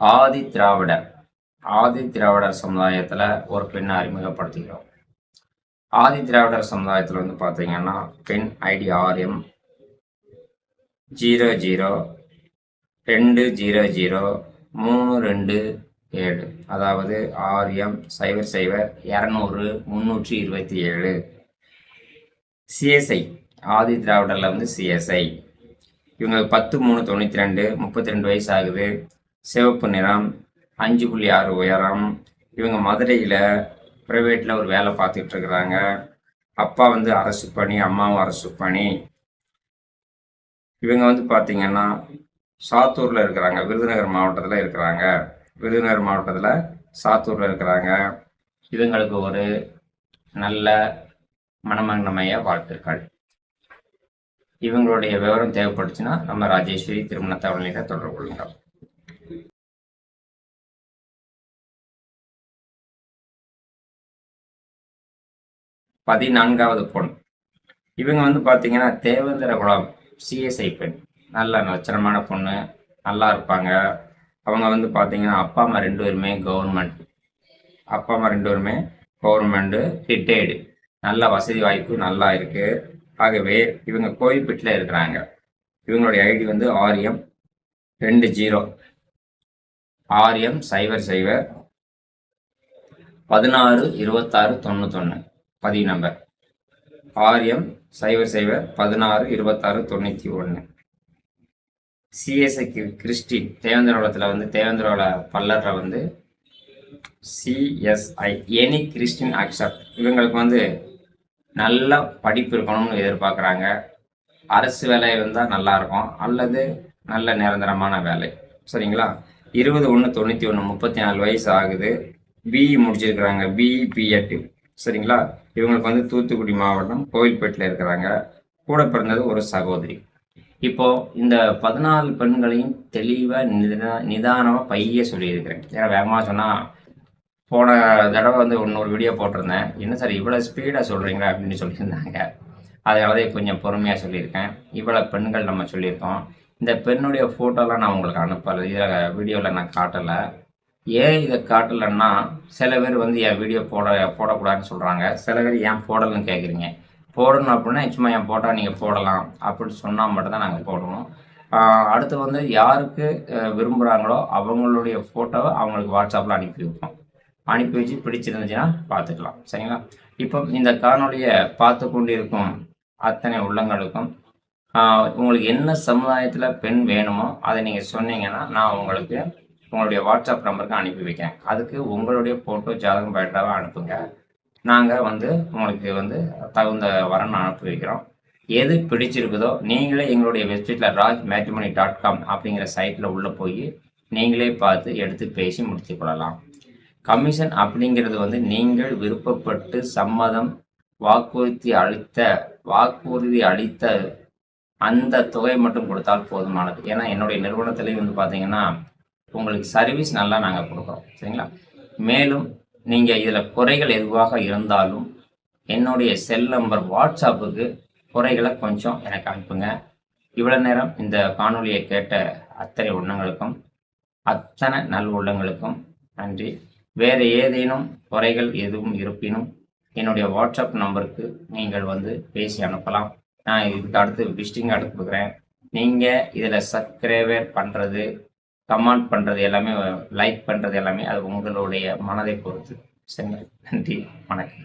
ஆதி திராவிடர் ஆதி திராவிடர் சமுதாயத்தில் ஒரு பெண்ணை அறிமுகப்படுத்திக்கிறோம் ஆதி திராவிடர் சமுதாயத்தில் வந்து பார்த்தீங்கன்னா பெண் ஐடி ஆர்எம் ஜீரோ ஜீரோ ரெண்டு ஜீரோ ஜீரோ மூணு ரெண்டு ஏழு. அதாவது ஆர்எம் சைபர் சைபர் இரநூறு முந்நூற்றி இருபத்தி ஏழு. சிஎஸ்ஐ ஆதி திராவிடரில் வந்து சிஎஸ்ஐ. இவங்களுக்கு பத்து மூணு தொண்ணூற்றி ரெண்டு முப்பத்தி ரெண்டு வயசு ஆகுது. சிவப்பு நிறம் அஞ்சு புள்ளி ஆறு உயரம். இவங்க மதுரையில் ப்ரைவேட்டில் ஒரு வேலை பார்த்துட்டு இருக்கிறாங்க. அப்பா வந்து அரசு பணி அம்மாவும் அரசு பணி. இவங்க வந்து பார்த்தீங்கன்னா சாத்தூரில் இருக்கிறாங்க. விருதுநகர் மாவட்டத்தில் இருக்கிறாங்க. விருதுநகர் மாவட்டத்தில் சாத்தூரில் இருக்கிறாங்க. இவங்களுக்கு ஒரு நல்ல மனமங்கமய வாழ்த்துக்கள். இவங்களுடைய விவரம் தேவைப்பட்டுச்சுன்னா நம்ம ராஜேஸ்வரி திருமண தவணையில் தொடர்பு கொள்ளுங்கள். பதினான்காவது பொண் இவங்க வந்து பார்த்தீங்கன்னா தேவேந்திர குலம் சிஎஸ்ஐ பெண். நல்ல லட்சணமான பொண்ணு நல்லா இருப்பாங்க. அவங்க வந்து பார்த்தீங்கன்னா அப்பா அம்மா ரெண்டு பேருமே கவர்மெண்ட் அப்பா அம்மா ரெண்டு பேருமே கவர்மெண்ட்டு ரிட்டையர்டு நல்ல வசதி வாய்ப்பு நல்லா இருக்குது ஆகவே இவங்க கோயில்பேட்டில் இருக்கிறாங்க. இவங்களுடைய ஐடி வந்து ஆரியம் ரெண்டு ஜீரோ. ஆரியம் சைபர் சைபர் பதினாறு இருபத்தாறு தொண்ணூத்தொன்று பதிவு நம்பர் ஆர்எம் சைவர் சைவர் பதினாறு இருபத்தாறு தொண்ணூற்றி ஒன்று. சிஎஸ்ஐ கிறிஸ்டின் தேவேந்திரகுலத்தில் வந்து தேவேந்திரோல பல்லரில் வந்து சிஎஸ்ஐ எனி கிறிஸ்டின் அக்செப்ட் இவங்களுக்கு வந்து நல்ல படிப்பு இருக்கணும்னு எதிர்பார்க்குறாங்க. அரசு வேலை இருந்தால் நல்லா இருக்கும் அல்லது நல்ல நிரந்தரமான வேலை. சரிங்களா? இருபது ஒன்று தொண்ணூற்றி ஒன்று முப்பத்தி நாலு வயசு ஆகுது. பிஇ முடிச்சிருக்கிறாங்க. பிஇ பிஎட் சரிங்களா? இவங்களுக்கு வந்து தூத்துக்குடி மாவட்டம் கோவில்பேட்டில் இருக்கிறாங்க. கூட பிறந்தது ஒரு சகோதரி. இப்போ இந்த பதினாலு பெண்களையும் தெளிவாக நிதா நிதானமாக பைய சொல்லியிருக்கிறேன். ஏன்னா வேகமாக சொன்னால் போன தடவை வந்து இன்னொரு வீடியோ போட்டிருந்தேன். என்ன சார் இவ்வளோ ஸ்பீடாக சொல்கிறீங்களா அப்படின்னு சொல்லியிருந்தாங்க. அதனால தான் கொஞ்சம் பொறுமையாக சொல்லியிருக்கேன். இவ்வளோ பெண்கள் நம்ம சொல்லியிருக்கோம். இந்த பெண்ணுடைய ஃபோட்டோலாம் நான் உங்களுக்கு அனுப்பலை. இதில் வீடியோவில் நான் காட்டலை. ஏன் இதை காட்டலைன்னா சில பேர் வந்து என் வீடியோ போட போடக்கூடாதுன்னு சொல்கிறாங்க சில பேர் ஏன் போடலன்னு கேட்குறீங்க போடணும் அப்படின்னா சும்மா என் போட்டால் நீங்கள் போடலாம் அப்படின்னு சொன்னால் மட்டும்தான் நாங்கள் போடுவோம். அடுத்து வந்து யாருக்கு விரும்புகிறாங்களோ அவங்களுடைய ஃபோட்டோவை அவங்களுக்கு வாட்ஸ்அப்பில் அனுப்பி வைப்போம். அனுப்பி வச்சு பிடிச்சிருந்துச்சுன்னா பார்த்துக்கலாம். சரிங்களா? இப்போ இந்த காணொலியை பார்த்து கொண்டிருக்கும் அத்தனை உள்ளங்களுக்கும் உங்களுக்கு என்ன சமுதாயத்தில் பெண் வேணுமோ அதை நீங்கள் சொன்னீங்கன்னா நான் உங்களுக்கு உங்களுடைய வாட்ஸ்அப் நம்பருக்கு அனுப்பி வைக்கிறேன். அதுக்கு உங்களுடைய ஃபோட்டோ ஜாதகம் பேட்டாவை அனுப்புங்க. நாங்கள் வந்து உங்களுக்கு வந்து தகுந்த வரன் அனுப்பி வைக்கிறோம். எது பிடிச்சிருக்குதோ நீங்களே எங்களுடைய வெப்சைட்டில் ராஜ் மேட்ரிமணி டாட் காம் அப்படிங்கிற சைட்டில் உள்ளே போய் நீங்களே பார்த்து எடுத்து பேசி முடித்து கொள்ளலாம். கமிஷன் அப்படிங்கிறது வந்து நீங்கள் விருப்பப்பட்டு சம்மதம் வாக்குறுதி அளித்த வாக்குறுதி அளித்த அந்த தொகை மட்டும் கொடுத்தால் போதுமானது. ஏன்னா என்னுடைய நிறுவனத்திலையும் வந்து பார்த்தீங்கன்னா உங்களுக்கு சர்வீஸ் நல்லா நாங்கள் கொடுக்குறோம். சரிங்களா? மேலும் நீங்கள் இதில் குறைகள் எதுவாக இருந்தாலும் என்னுடைய செல் நம்பர் வாட்ஸ்அப்புக்கு குறைகளை கொஞ்சம் எனக்கு அனுப்புங்க. இவ்வளோ நேரம் இந்த காணொலியை கேட்ட அத்தனை உள்ளங்களுக்கும் அத்தனை நல் உள்ளங்களுக்கும் நன்றி. வேறு ஏதேனும் குறைகள் எதுவும் இருப்பினும் என்னுடைய வாட்ஸ்அப் நம்பருக்கு நீங்கள் வந்து பேசி அனுப்பலாம். நான் இதுக்கு அடுத்து விசிட்டிங் கார்டு கொடுக்குறேன் நீங்கள் இதில் சப்ஸ்கிரைபர் பண்ணுறது கமெண்ட் பண்ணுறது எல்லாமே லைக் பண்ணுறது எல்லாமே அது உங்களுடைய மனதை பொறுத்து. சரிங்க நன்றி வணக்கம்.